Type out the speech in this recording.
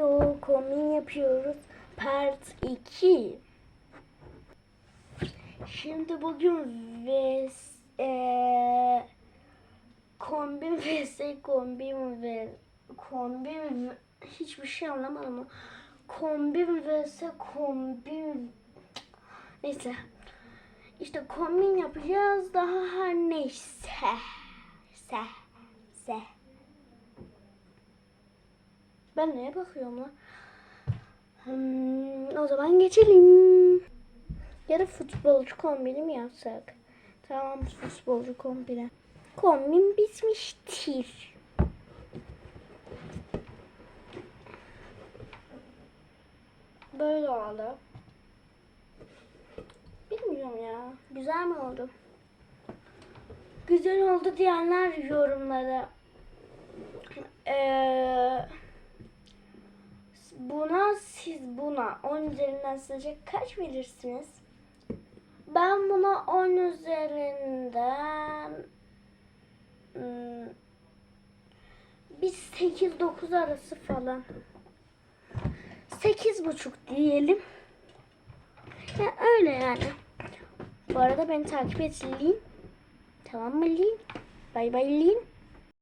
Hello, kombin yapıyoruz. Part 2. Şimdi bugün vs eee kombin vs kombin ve kombin hiçbir şey anlamadım ama kombin vs kombin neyse işte kombin yapacağız daha her neyse se ben neye bakıyorum lan? Hmm, o zaman geçelim. Ya da futbolcu kombini mi yapsak? Tamam futbolcu kombini. Kombin bitmiştir. Böyle oldu. Bilmiyorum ya. Güzel mi oldu? Güzel oldu diyenler yorumlara. Eee buna siz buna 10 üzerinden sizce kaç verirsiniz? Ben buna 10 üzerinden hmm, bir 8-9 arası falan. 8,5 diyelim. Ya öyle yani. Bu arada beni takip et Lin. Tamam mı Lin? Bay bay Lin.